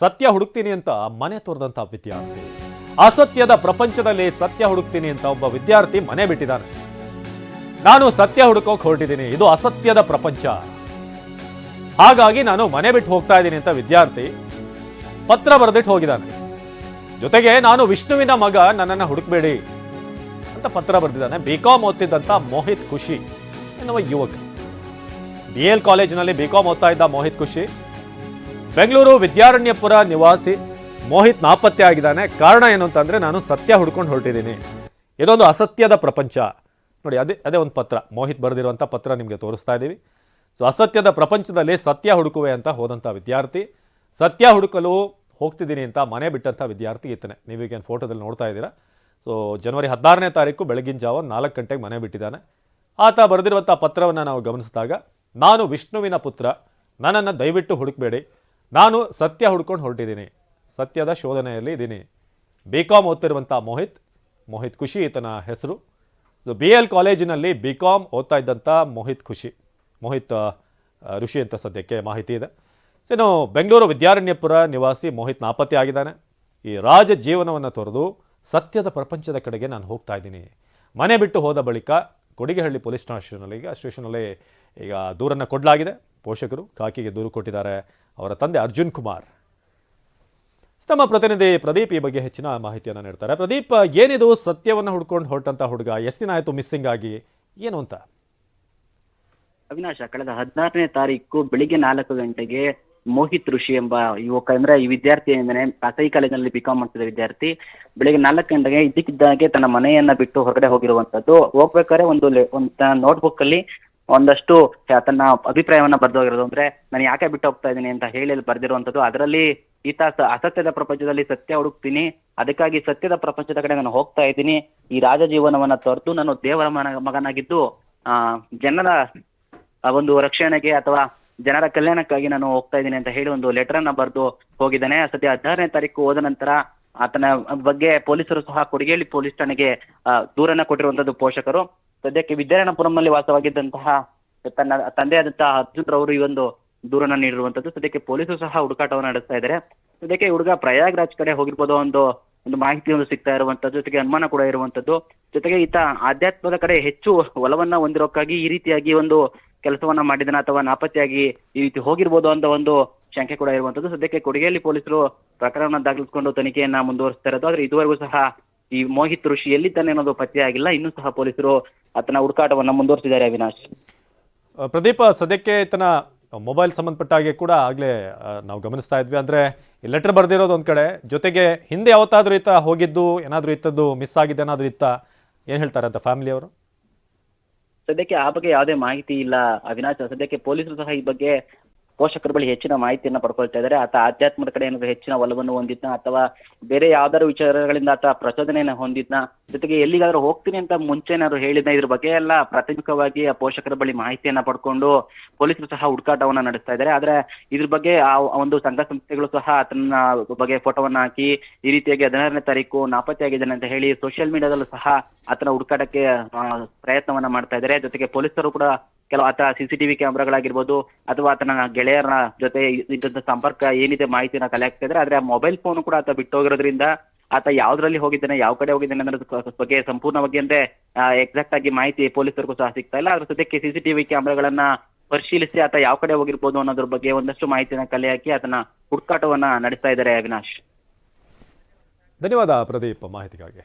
ಸತ್ಯ ಹುಡುಕ್ತೀನಿ ಅಂತ ಮನೆ ತೋರಿದಂಥ ವಿದ್ಯಾರ್ಥಿ. ಅಸತ್ಯದ ಪ್ರಪಂಚದಲ್ಲಿ ಸತ್ಯ ಹುಡುಕ್ತೀನಿ ಅಂತ ಒಬ್ಬ ವಿದ್ಯಾರ್ಥಿ ಮನೆ ಬಿಟ್ಟಿದ್ದಾನೆ. ನಾನು ಸತ್ಯ ಹುಡುಕೋಕೆ ಹೊರಟಿದ್ದೀನಿ, ಇದು ಅಸತ್ಯದ ಪ್ರಪಂಚ. ಹಾಗಾಗಿ ನಾನು ಮನೆ ಬಿಟ್ಟು ಹೋಗ್ತಾ ಇದ್ದೀನಿ ಅಂತ ವಿದ್ಯಾರ್ಥಿ ಪತ್ರ ಬರೆದಿಟ್ಟು ಹೋಗಿದ್ದಾನೆ. ಜೊತೆಗೆ ನಾನು ವಿಷ್ಣುವಿನ ಮಗ, ನನ್ನನ್ನು ಹುಡುಕ್ಬೇಡಿ ಅಂತ ಪತ್ರ ಬರೆದಿದ್ದಾನೆ. ಬಿ ಕಾಮ್ ಓದ್ತಿದ್ದಂಥ ಮೋಹಿತ್ ಖುಷಿ ಎನ್ನುವ ಯುವಕ. ಬಿ ಎಲ್ ಕಾಲೇಜಿನಲ್ಲಿ ಬಿ ಕಾಮ್ ಓದ್ತಾ ಇದ್ದ ಮೋಹಿತ್ ಖುಷಿ. ಬೆಂಗಳೂರು ವಿದ್ಯಾರಣ್ಯಪುರ ನಿವಾಸಿ ಮೋಹಿತ್ ನಾಪತ್ತೆ ಆಗಿದ್ದಾನೆ. ಕಾರಣ ಏನು ಅಂತಂದರೆ ನಾನು ಸತ್ಯ ಹುಡ್ಕೊಂಡು ಹೊರಟಿದ್ದೀನಿ. ಇದೊಂದು ಅಸತ್ಯದ ಪ್ರಪಂಚ. ನೋಡಿ, ಅದೇ ಅದೇ ಒಂದು ಪತ್ರ. ಮೋಹಿತ್ ಬರೆದಿರುವಂಥ ಪತ್ರ ನಿಮಗೆ ತೋರಿಸ್ತಾ ಇದ್ದೀವಿ. ಸೊ ಅಸತ್ಯದ ಪ್ರಪಂಚದಲ್ಲಿ ಸತ್ಯ ಹುಡುಕುವೆ ಅಂತ ಹೋದಂಥ ವಿದ್ಯಾರ್ಥಿ, ಸತ್ಯ ಹುಡುಕಲು ಹೋಗ್ತಿದ್ದೀನಿ ಅಂತ ಮನೆ ಬಿಟ್ಟಂಥ ವಿದ್ಯಾರ್ಥಿ ಈತನೆ. ನೀವೀಗೇನು ಫೋಟೋದಲ್ಲಿ ನೋಡ್ತಾ ಇದ್ದೀರಾ? ಸೊ ಜನವರಿ ಹದಿನಾರನೇ ತಾರೀಕು ಬೆಳಗಿನ ಜಾವ ನಾಲ್ಕು ಗಂಟೆಗೆ ಮನೆ ಬಿಟ್ಟಿದ್ದಾನೆ. ಆತ ಬರೆದಿರುವಂಥ ಪತ್ರವನ್ನು ನಾವು ಗಮನಿಸಿದಾಗ, ನಾನು ವಿಷ್ಣುವಿನ ಪುತ್ರ. ನನ್ನನ್ನು ದಯವಿಟ್ಟು ಹುಡುಕಬೇಡಿ. ನಾನು ಸತ್ಯ ಹುಡ್ಕೊಂಡು ಹೊರಟಿದ್ದೀನಿ. ಸತ್ಯದ ಶೋಧನೆಯಲ್ಲಿ ಇದ್ದೀನಿ. ಬಿ ಕಾಮ್ ಓದ್ತಿರುವಂಥ ಮೋಹಿತ್ ಮೋಹಿತ್ ಖುಷಿ ಈತನ ಹೆಸರು. ಬಿ ಎಲ್ ಕಾಲೇಜಿನಲ್ಲಿ ಬಿ ಕಾಮ್ ಓದ್ತಾ ಇದ್ದಂಥ ಮೋಹಿತ್ ಖುಷಿ. ಮೋಹಿತ್ ಋಷಿ ಅಂತ ಸದ್ಯಕ್ಕೆ ಮಾಹಿತಿ ಇದೆ. ಸೊ ಬೆಂಗಳೂರು ವಿದ್ಯಾರಣ್ಯಪುರ ನಿವಾಸಿ ಮೋಹಿತ್ ನಾಪತ್ತೆ ಆಗಿದ್ದಾನೆ. ಈ ರಾಜ ಜೀವನವನ್ನು ತೊರೆದು ಸತ್ಯದ ಪ್ರಪಂಚದ ಕಡೆಗೆ ನಾನು ಹೋಗ್ತಾ ಇದ್ದೀನಿ. ಮನೆ ಬಿಟ್ಟು ಹೋದ ಬಳಿಕ ಕೊಡಿಗೆಹಳ್ಳಿ ಪೊಲೀಸ್ ಸ್ಟೇಷನಲ್ಲಿ ಈಗ ಸ್ಟೇಷನಲ್ಲಿ ಈಗ ದೂರನ್ನು ಕೊಡಲಾಗಿದೆ. ಪೋಷಕರು ಕಾಕಿಗೆ ದೂರು ಕೊಟ್ಟಿದ್ದಾರೆ. ಅವರ ತಂದೆ ಅರ್ಜುನ್ ಕುಮಾರ್. ನಮ್ಮ ಪ್ರತಿನಿಧಿ ಪ್ರದೀಪ್ ಈ ಬಗ್ಗೆ ಹೆಚ್ಚಿನ ಮಾಹಿತಿಯನ್ನು ನೀಡ್ತಾರೆ. ಪ್ರದೀಪ್, ಏನಿದು ಸತ್ಯವನ್ನು ಹುಡ್ಕೊಂಡು ಹೊರಟಂತ ಹುಡುಗ? ಎಷ್ಟು ದಿನ ಆಯಿತು ಮಿಸ್ಸಿಂಗ್ ಆಗಿ? ಏನು ಅಂತ? ಅವಿನಾಶ, ಕಳೆದ ಹದಿನಾರನೇ ತಾರೀಕು ಬೆಳಿಗ್ಗೆ ನಾಲ್ಕು ಗಂಟೆಗೆ ಮೋಹಿತ್ ಋಷಿ ಎಂಬ ಯುವಕ ಅಂದ್ರೆ ಈ ವಿದ್ಯಾರ್ಥಿ ಎಂದರೆ ಖಾಸಗಿ ಕಾಲೇಜಿನಲ್ಲಿ ಬಿಕಾಂ ಮಾಡ್ತಿದ್ದ ವಿದ್ಯಾರ್ಥಿ, ಬೆಳಿಗ್ಗೆ ನಾಲ್ಕು ಗಂಟೆಗೆ ಇದ್ದಕ್ಕಿದ್ದಾಗೆ ತನ್ನ ಮನೆಯನ್ನ ಬಿಟ್ಟು ಹೊರಗಡೆ ಹೋಗಿರುವಂತದ್ದು. ಹೋಗ್ಬೇಕಾದ್ರೆ ಒಂದು ನೋಟ್ಬುಕ್ ಅಲ್ಲಿ ಒಂದಷ್ಟು ತನ್ನ ಅಭಿಪ್ರಾಯವನ್ನ ಬರ್ದೋಗಿರೋದು. ಅಂದ್ರೆ ನಾನು ಯಾಕೆ ಬಿಟ್ಟು ಹೋಗ್ತಾ ಇದ್ದೀನಿ ಅಂತ ಹೇಳಿ ಅಲ್ಲಿ ಅದರಲ್ಲಿ ಈತ ಅಸತ್ಯದ ಪ್ರಪಂಚದಲ್ಲಿ ಸತ್ಯ ಹುಡುಕ್ತೀನಿ. ಅದಕ್ಕಾಗಿ ಸತ್ಯದ ಪ್ರಪಂಚದ ಕಡೆ ನಾನು ಹೋಗ್ತಾ ಇದ್ದೀನಿ. ಈ ರಾಜ ಜೀವನವನ್ನ ತೊರೆದು ನಾನು ದೇವರ ಮನ ಮಗನಾಗಿದ್ದು, ಆ, ಜನರ, ಆ, ಒಂದು ರಕ್ಷಣೆಗೆ ಅಥವಾ ಜನರ ಕಲ್ಯಾಣಕ್ಕಾಗಿ ನಾನು ಹೋಗ್ತಾ ಇದ್ದೀನಿ ಅಂತ ಹೇಳಿ ಒಂದು ಲೆಟರ್ ಅನ್ನ ಬರೆದು ಹೋಗಿದ್ದಾನೆ. ಸದ್ಯ ಹದಿನಾರನೇ ತಾರೀಕು ಹೋದ ನಂತರ ಆತನ ಬಗ್ಗೆ ಪೊಲೀಸರು ಸಹ ಕೊಡಿಗೇಳಿ ಪೊಲೀಸ್ ಠಾಣೆಗೆ ದೂರನ್ನ ಕೊಟ್ಟಿರುವಂತದ್ದು ಪೋಷಕರು. ಸದ್ಯಕ್ಕೆ ವಿದ್ಯಾರಣ್ಯಪುರಂನಲ್ಲಿ ವಾಸವಾಗಿದ್ದಂತಹ ತನ್ನ ತಂದೆಯಾದಂತಹ ಅರ್ಜುನ್ ರವರು ಈ ಒಂದು ದೂರನ್ನ ನೀಡಿರುವಂತದ್ದು. ಸದ್ಯಕ್ಕೆ ಪೊಲೀಸರು ಸಹ ಹುಡುಕಾಟವನ್ನು ನಡೆಸ್ತಾ ಇದ್ದಾರೆ. ಸದ್ಯಕ್ಕೆ ಹುಡುಗ ಪ್ರಯಾಗ್ರಾಜ್ ಕಡೆ ಹೋಗಿರ್ಬೋದು ಒಂದು ಒಂದು ಮಾಹಿತಿ ಒಂದು ಸಿಗ್ತಾ ಇರುವಂತದ್ದು. ಜೊತೆಗೆ ಅನುಮಾನ ಕೂಡ ಇರುವಂತದ್ದು. ಜೊತೆಗೆ ಈತ ಆಧ್ಯಾತ್ಮದ ಕಡೆ ಹೆಚ್ಚು ಒಲವನ್ನ ಹೊಂದಿರೋಕ್ಕಾಗಿ ಈ ರೀತಿಯಾಗಿ ಒಂದು ಕೆಲಸವನ್ನ ಮಾಡಿದನ ಅಥವಾ ನಾಪತ್ತೆಯಾಗಿ ಈ ರೀತಿ ಹೋಗಿರ್ಬೋದು ಅಂತ ಒಂದು ಶಂಕೆ ಕೂಡ ಇರುವಂತದ್ದು. ಸದ್ಯಕ್ಕೆ ಕೊಡಿಗೆಯಲ್ಲಿ ಪೊಲೀಸರು ಪ್ರಕರಣ ದಾಖಲಿಸಿಕೊಂಡು ತನಿಖೆಯನ್ನ ಮುಂದುವರಿಸ್ತಾ ಇರೋದು. ಆದ್ರೆ ಇದುವರೆಗೂ ಸಹ ಈ ಮೋಹಿತ್ ಋಷಿ ಎಲ್ಲಿದ್ದಾನೆ ಅನ್ನೋದು ಪತ್ತೆ ಆಗಿಲ್ಲ. ಇನ್ನೂ ಸಹ ಪೊಲೀಸರು ಆತನ ಹುಡುಕಾಟವನ್ನ ಮುಂದುವರಿಸಿದ್ದಾರೆ ಅವಿನಾಶ್. ಪ್ರದೀಪ ಸದ್ಯಕ್ಕೆ ಈತನ ಮೊಬೈಲ್ ಸಂಬಂಧಪಟ್ಟ ಹಾಗೆ ಕೂಡ ಆಗಲೇ ನಾವು ಗಮನಿಸ್ತಾ ಇದ್ವಿ. ಅಂದ್ರೆ ಈ ಲೆಟರ್ ಬರೆದಿರೋದು ಒಂದ್ ಕಡೆ. ಜೊತೆಗೆ ಹಿಂದೆ ಯಾವತ್ತಾದ್ರೂ ಈತ ಹೋಗಿದ್ದು ಏನಾದರೂ ಇತ್ತದ್ದು ಮಿಸ್ ಆಗಿದ್ದು ಏನಾದರೂ ಇತ್ತ? ಏನ್ ಹೇಳ್ತಾರೆ ಅಂತ ಫ್ಯಾಮಿಲಿಯವರು ಸದ್ಯಕ್ಕೆ ಆ ಬಗ್ಗೆ ಯಾವುದೇ ಮಾಹಿತಿ ಇಲ್ಲ ಅವಿನಾಶ್. ಸದ್ಯಕ್ಕೆ ಪೊಲೀಸರು ಸಹ ಈ ಬಗ್ಗೆ ಪೋಷಕರ ಬಳಿ ಹೆಚ್ಚಿನ ಮಾಹಿತಿಯನ್ನ ಪಡ್ಕೊಳ್ತಾ ಇದ್ದಾರೆ. ಆತ ಆಧ್ಯಾತ್ಮದ ಕಡೆ ಏನಾದ್ರು ಹೆಚ್ಚಿನ ಒಲವನ್ನು ಹೊಂದಿದ್ನ ಅಥವಾ ಬೇರೆ ಯಾವ್ದಾದ್ರು ವಿಚಾರಗಳಿಂದ ಆತ ಪ್ರಚೋದನೆಯನ್ನು ಹೊಂದಿದ್ನ? ಜೊತೆಗೆ ಎಲ್ಲಿಗಾದ್ರೂ ಹೋಗ್ತೀನಿ ಅಂತ ಮುಂಚೆ ಏನಾದ್ರು ಹೇಳಿದ್ನ? ಇದ್ರ ಬಗ್ಗೆ ಎಲ್ಲ ಪ್ರಾಥಮಿಕವಾಗಿ ಆ ಪೋಷಕರ ಬಳಿ ಮಾಹಿತಿಯನ್ನ ಪಡ್ಕೊಂಡು ಪೊಲೀಸರು ಸಹ ಹುಡುಕಾಟವನ್ನ ನಡೆಸ್ತಾ ಇದ್ದಾರೆ. ಆದ್ರೆ ಇದ್ರ ಬಗ್ಗೆ ಆ ಒಂದು ಸಂಘ ಸಂಸ್ಥೆಗಳು ಸಹ ಆತನ ಬಗ್ಗೆ ಫೋಟೋವನ್ನ ಹಾಕಿ ಈ ರೀತಿಯಾಗಿ ಹದಿನಾರನೇ ತಾರೀಕು ನಾಪತ್ತೆಯಾಗಿದ್ದಾನೆ ಅಂತ ಹೇಳಿ ಸೋಷಿಯಲ್ ಮೀಡಿಯಾದಲ್ಲೂ ಸಹ ಆತನ ಹುಡುಕಾಟಕ್ಕೆ ಪ್ರಯತ್ನವನ್ನ ಮಾಡ್ತಾ ಇದ್ದಾರೆ. ಜೊತೆಗೆ ಪೊಲೀಸರು ಕೂಡ ಕೆಲವು ಆತ ಸಿಸಿಟಿವಿ ಕ್ಯಾಮ್ರಾಗಳಾಗಿರ್ಬೋದು, ಅಥವಾ ಆತನ ಗೆಳೆಯರ ಜೊತೆ ಇದ್ದಂತ ಸಂಪರ್ಕ ಏನಿದೆ ಮಾಹಿತಿನ ಕಲೆ ಹಾಕ್ತಾ ಇದ್ದಾರೆ ಆದ್ರೆ ಆ ಮೊಬೈಲ್ ಫೋನ್ ಕೂಡ ಆತ ಬಿಟ್ಟು ಹೋಗಿರೋದ್ರಿಂದ ಆತ ಯಾವ್ದ್ರಲ್ಲಿ ಹೋಗಿದ್ದಾನೆ, ಯಾವ ಕಡೆ ಹೋಗಿದ್ದಾನೆ ಅನ್ನೋದ್ರ ಬಗ್ಗೆ ಸಂಪೂರ್ಣವಾಗಿ ಅಂದ್ರೆ ಎಕ್ಸಾಕ್ಟ್ ಆಗಿ ಮಾಹಿತಿ ಪೊಲೀಸರಿಗೂ ಸಹ ಸಿಗ್ತಾ ಇಲ್ಲ. ಅದ್ರ ಜೊತೆಗೆ ಸಿಸಿಟಿವಿ ಕ್ಯಾಮ್ರಾಗಳನ್ನ ಪರಿಶೀಲಿಸಿ ಆತ ಯಾವ ಕಡೆ ಹೋಗಿರ್ಬೋದು ಅನ್ನೋದ್ರ ಬಗ್ಗೆ ಒಂದಷ್ಟು ಮಾಹಿತಿನ ಕಲೆ ಹಾಕಿ ಆತನ ಹುಡುಕಾಟವನ್ನ ನಡೆಸ್ತಾ ಇದ್ದಾರೆ ಅವಿನಾಶ್. ಧನ್ಯವಾದ ಪ್ರದೀಪ್ ಮಾಹಿತಿಗಾಗಿ.